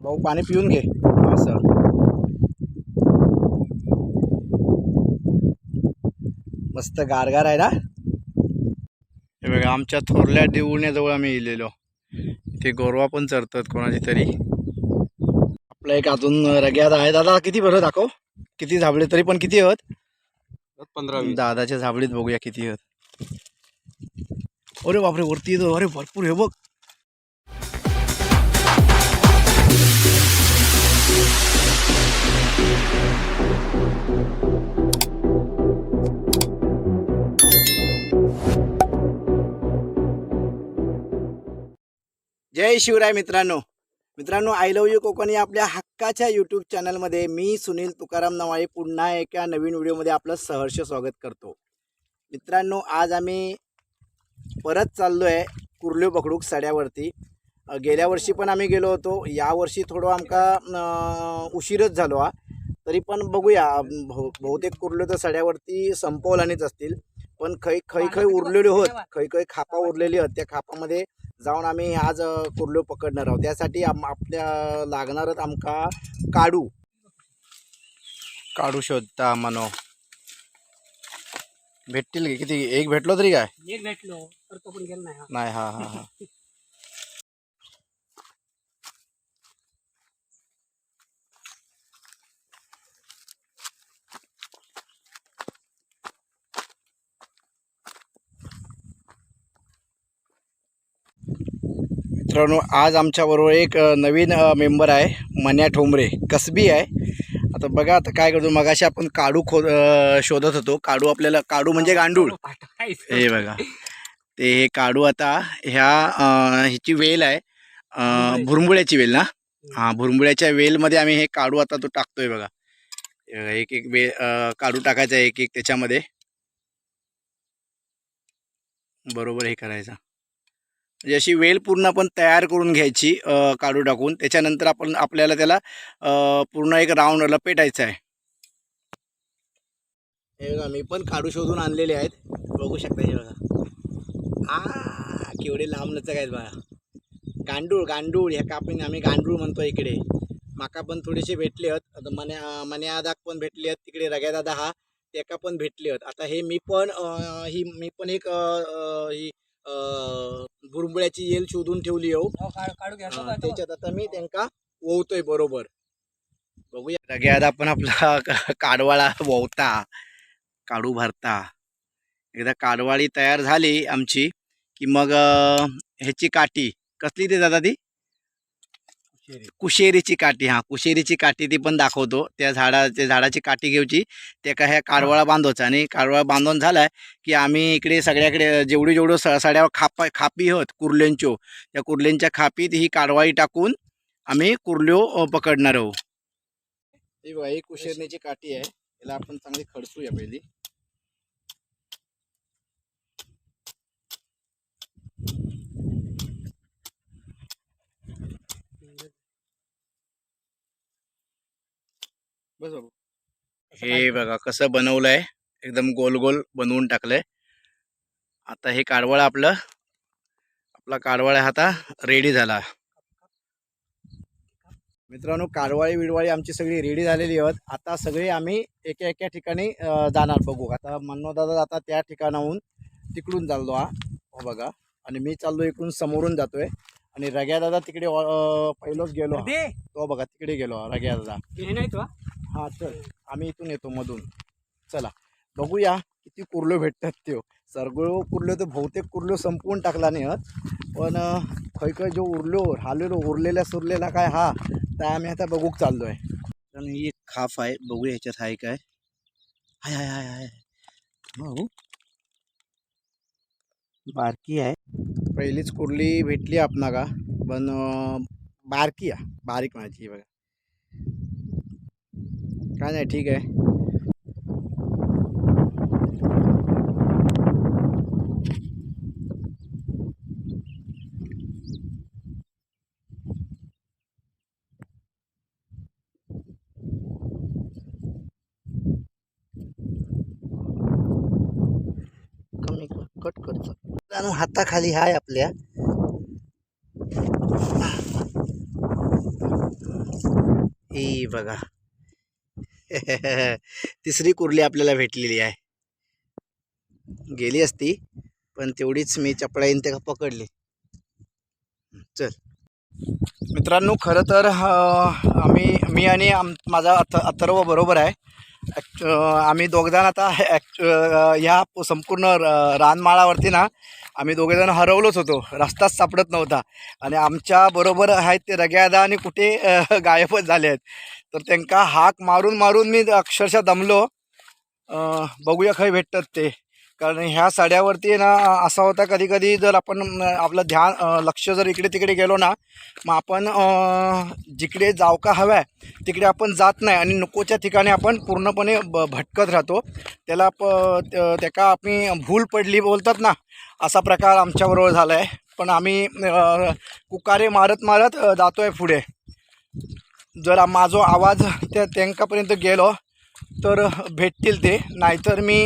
भाऊ पाणी पिऊन घे. असं मस्त गारगार आहे ना? हे बघा आमच्या थोरल्या देऊळण्याजवळ आम्ही इलेलो. इथे गोरवा पण चरतात कोणाची तरी. आपला एक अजून रग्यात आहे. दादा किती बरं दाखव? किती झाबळे तरी पण किती आहेत? पंधरा दादाच्या झाबडीत बघूया किती आहेत. अरे बापरे वरती येतो. अरे भरपूर हे बघ. जय शिवराय मित्रांनो. मित्रांनो आय लव्ह यू कोकण आपल्या हक्काच्या यूट्यूब चॅनलमध्ये मी सुनील तुकाराम नवाळे पुन्हा एका नवीन व्हिडिओमध्ये आपलं सहर्ष स्वागत करतो. मित्रांनो आज आम्ही परत चाललो आहे कुर्ल्यो पकडूक सड्यावरती. गेल्या वर्षी पण आम्ही गेलो होतो. यावर्षी थोडं आमका उशीरच झालो हा. तरी पण बघूया बहु बहुतेक कुर्ल्यो तर सड्यावरती संपवलानीच असतील. पण खै खै खै उरलेले होत. खै खै खापा उरलेली आहेत त्या खापामध्ये जाऊन आम्ही आज कुर्ल्यो पकडणार आहोत. त्यासाठी आम आपल्या लागणारच आमका काडू. काढू शोधता मनो. भेटतील की किती? एक भेटलो तरी काय? एक भेटलो तर तो पण गेला नाही. हा. नाही हा हा हा. मित्रांनो आज आमच्याबरोबर एक नवीन मेंबर आहे मन्या ठोंबरे. कसबी आहे. आता बघा आता काय करतो मगाशी आपण काडू खो अ, शोधत होतो. काडू आपल्याला काडू म्हणजे गांडूळ. हे बघा. ते हे काढू आता ह्या अं, ह्याची वेल आहे. अं, भुरमुळ्याची वेल ना? हा भुरमुळ्याच्या वेलमध्ये आम्ही हे काढू आता तो टाकतोय बघा. बघा, एक एक वे अं, काढू टाकायचा आहे एक एक त्याच्यामध्ये. बरोबर हे करायचा. म्हणजे अशी वेल पूर्ण आपण तयार करून घ्यायची काढू टाकून. त्याच्यानंतर आपण आपल्याला त्याला पूर्ण एक राऊंड लपेटायचं आहे. हे बघा मी पण काढू शोधून आणलेले आहेत. बघू शकता हे बघा. आ केवढे लांब लचक आहेत बघा. गांडूळ गांडूळ. ह्या कापणी आम्ही गांडूळ म्हणतो इकडे. माका पण थोडेसे भेटले आहेत. आता मन्या मन्या दादा पण भेटले आहेत. तिकडे रग्या दादा हा त्याका पण भेटले आहेत. आता हे मी पण ही मी पण एक ही बुरबुळ्याची येल शोधून ठेवली हो. हो, त्याच्यात आता मी त्यांका ओवतोय बरोबर. बघूया. रग्या दादा पण आपला काडवाळा ओवता काढू भरता. एकदा काडवाळी तयार झाली आमची की मग ह्याची काठी कसली ते दादा ती कुशेरीची काठी हा कुशेरीची काठी ती पण दाखवतो. त्या झाडाच्या झाडाची काठी घ्यायची. त्या का ह्या काडवाळा बांधवायचा आणि काडवाळा बांधून झालाय की आम्ही इकडे सगळ्याकडे जेवढी जेवढं स सड्यावर खापा खापी होत कुर्ल्यांचो त्या कुर्ल्यांच्या खापीत ही काडवाळी टाकून आम्ही कुर्ल्यो पकडणार आहोत. ही बघा ही कुशेरणीची काठी आहे. याला आपण चांगली खडसूया पहिली. बस बाबू हे बघा कसं बनवलंय एकदम गोल गोल बनवून टाकलंय. आता हे काडवळ आपलं आपला काडवळ आता रेडी झाला. मित्रांनो काडवाळी विडवाळी आमची सगळी रेडी झालेली आहेत. आता सगळे आम्ही एका एका ठिकाणी जाणार बघू. आता दादा जाता त्या ठिकाणाहून तिकडून चाललो हा. हो बघा. आणि मी चाललो इकडून समोरून जातोय. आणि रग्या दादा तिकडे अं, पहिलोच गेलो. दे. तो बघा तिकडे गेलो रग्या दादा. हे नाही तो चल. आम्ही इथून येतो मधून. चला. बघूया किती कुर्लो भेटतात ते सरगुळो कुर्लो तर बहुतेक कुर्लो संपवून टाकला नाही हत. पण अं, खै खै जो उरलो राहिलेलो उरलेला सुरलेला काय हा तर आम्ही आता बघूक चाललोय. आणि ही एक खाफ आहे बघूया ह्याच्यात आहे काय. हाय हाय हाय हाय हो बारकी आहे. पहिलीच कुर्ली भेटली आपणा का पण बारकी आहे बारीक माझी बघा. काय नाही ठीक आहे. कमी कट करचं मित्रांनो हाताखाली हाय आपल्या. ही बघा. तिसरी कुर्ली आपल्याला भेटलेली आहे. गेली असती पण तेवढीच मी चपडाईन ते पकडली. चल. मित्रांनो खरं तर आम्ही मी आणि आम माझा अथ अथर्व बरोबर आहे. ॲक्च आम्ही दोघजण आता ॲक्च ह्या संपूर्ण र- रानमाळावरती ना आम्ही दोघेजण हरवलोच होतो. रस्ताच सापडत नव्हता. आणि आमच्या बरोबर आहेत ते रग्यादा आणि कुठे गायबच झाले आहेत. तर त्यांका हाक मारून मारून मी अक्षरशः दमलो. बघूया खंय भेटतात ते. कारण ह्या साड्यावरती ना असा होता कधी कधी जर आपण आपलं ध्यान लक्ष जर इकडे तिकडे गेलो ना मग आपण जिकडे जावका का आहे तिकडे आपण जात नाही आणि नकोच्या ठिकाणी आपण पूर्णपणे ब भटकत राहतो. त्याला प त्याका आम्ही भूल पडली बोलतात ना असा प्रकार आमच्याबरोबर झाला आहे पण आम्ही कुकारे मारत मारत जातो आहे पुढे. जर माझो आवाज त्या त्यांकापर्यंत गेलो. तर भेटतील ते. नाहीतर मी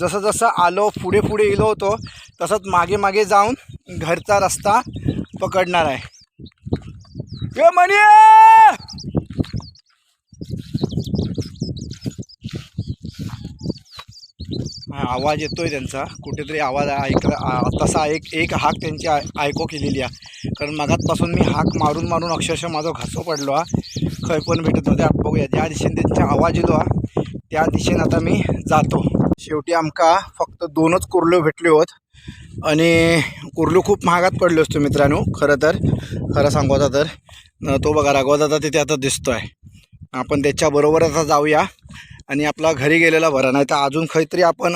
जसं जसं आलो पुढे पुढे गेलो होतो तसंच मागे मागे जाऊन घरचा रस्ता पकडणार आहे. ए म्हणे आवाज येतोय त्यांचा. कुठेतरी आवाज ऐकला तसा एक एक हाक त्यांची ऐको केलेली आहे. कारण मगातपासून मी हाक मारून मारून अक्षरशः माझा घासो पडलो हा. पण भेटत नव्हते आपण बघूया. ज्या दिशेने त्यांचा आवाज येतो हा त्या दिशेने आता मी जातो. शेवटी आमका फक्त दोनच कुर्ल्यो भेटले होत. आणि कुर्लू खूप महागात पडले असतो मित्रांनो खरं तर. खरं सांगू तर. तो बघा राघवदादा तिथे आता दिसतो आहे आपण त्याच्याबरोबर आता जाऊया. आणि आपला घरी गेलेला बरा नाही तर अजून काहीतरी आपण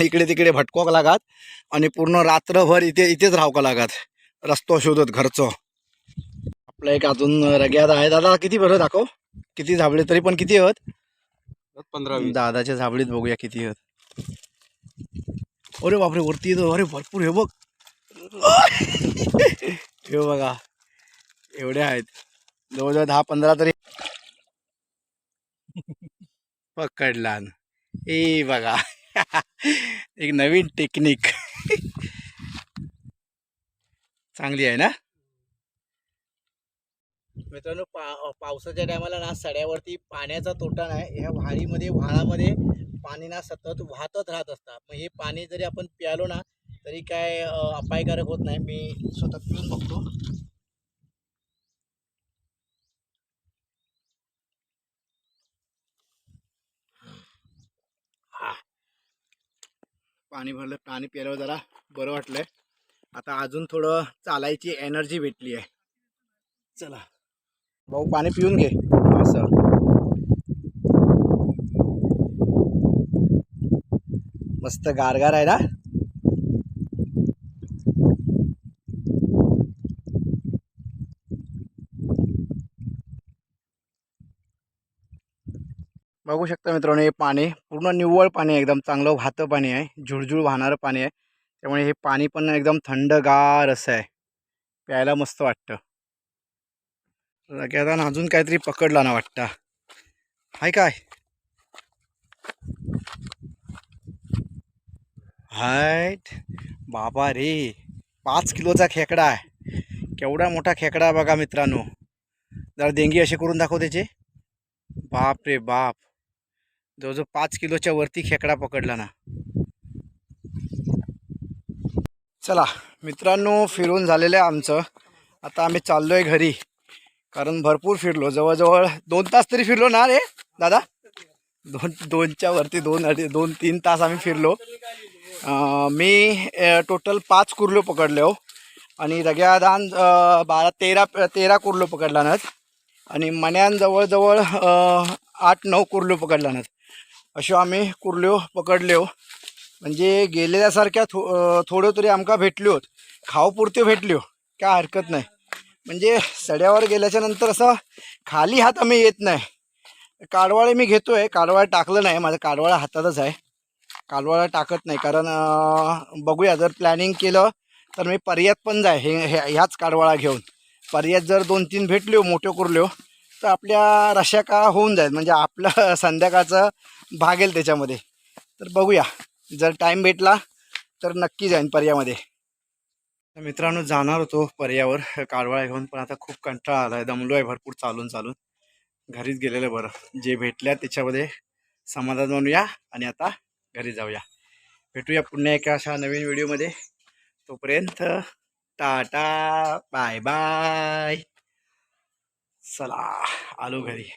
इकडे तिकडे भटकावं लागत? आणि पूर्ण रात्रभर इथे इथेच राहू लागत? रस्तो शोधत घरचं. आपला एक अजून रग्यात आहे. दादा किती बरं दाखव? किती झाबळे तरी पण किती आहेत पंधरा दादाच्या झाबडीत बघूया किती आहेत अरे बापरे वरती येतो. अरे भरपूर हे बघ. हे बघा. एवढे आहेत. जवळजवळ दहा पंधरा तरी. पकडला ए बघा. एक नवीन टेक्निक. चांगली आहे ना? मित्रांनो पा पावसाच्या टायमाला ना सड्यावरती पाण्याचा तोटा नाही. ह्या व्हाळीमध्ये व्हाळामध्ये पाणी ना सतत वाहतच राहत असतात. मग हे पाणी जरी आपण प्यालो ना तरी काय अपायकारक होत नाही. मी स्वतः पिऊन बघतो. हा. पाणी भरलं पाणी प्यायल्यावर जरा बरं वाटलंय. आता अजून थोडं चालायची एनर्जी भेटली आहे चला. भाऊ पाणी पिऊन घे. असं मस्त गारगार आहे ना? बघू शकता मित्रांनो हे पाणी पूर्ण निव्वळ पाणी आहे एकदम चांगलं वाहतं पाणी आहे झुळझुळ वाहणारं पाणी आहे. त्यामुळे हे पाणी पण एकदम थंडगार असं आहे. प्यायला मस्त वाटतं. रग्यादान अजून काहीतरी पकडला ना वाटतं. हाय काय? हायट बाबा रे पाच किलोचा खेकडा आहे. केवढा मोठा खेकडा बघा मित्रांनो. जरा देंगी असे करून दाखव त्याचे. बाप रे बाप. जवळजवळ पाच किलोच्या वरती खेकडा पकडला ना. चला मित्रांनो फिरून झालेलं आहे आमचं. आता आम्ही चाललो आहे घरी. कारण भरपूर फिरलो. जवळजवळ दोन तास तरी फिरलो ना रे दादा? दोन दोनच्या वरती दोन अडी दोन तीन तास आम्ही फिरलो. मी टोटल पाच कुर्लो पकडले हो. आणि रग्यादान बारा तेरा तेरा कुर्लो पकडला आणि मण्यान जवळजवळ आठ नऊ कुर्ल्यो पकडला अशो आम्ही कुर्ल्यो पकडल्यो हो. म्हणजे गेलेल्यासारख्या थो थोड्यो तरी आमकां भेटल्योत खावपुरत्यो भेटल्यो हो. काय हरकत नाही. म्हणजे सड्यावर गेल्याच्यानंतर असं खाली हात आम्ही येत नाही. काढवाळे मी घेतोय. कालवाळ टाकलं नाही. माझं काढवाळा हातातच आहे. काडवाळा टाकत नाही. कारण बघूया. जर प्लॅनिंग केलं तर मी पर्यात पण जाय. हे ह्याच काढवाळा घेऊन. पर्यात जर दोन तीन भेटल्यो मोठ्यो कुरल्यो तर आपल्या रश्या का होऊन जाईल म्हणजे आपलं संध्याकाळचं भागेल त्याच्यामध्ये. तर बघूया. जर टाईम भेटला तर नक्की जाईन पर्यामध्ये. तर मित्रांनो जाणार होतो पर्यावर कालवाळा घेऊन पण आता खूप कंटाळा आला आहे दमलो आहे भरपूर चालून चालून. घरीच गेलेलं बरं. जे भेटल्या त्याच्यामध्ये समाधान मानूया आणि आता घरी जाऊया. भेटूया पुन्हा एका अशा नवीन व्हिडिओमध्ये. तोपर्यंत टाटा बाय बाय. चला आलो घरी.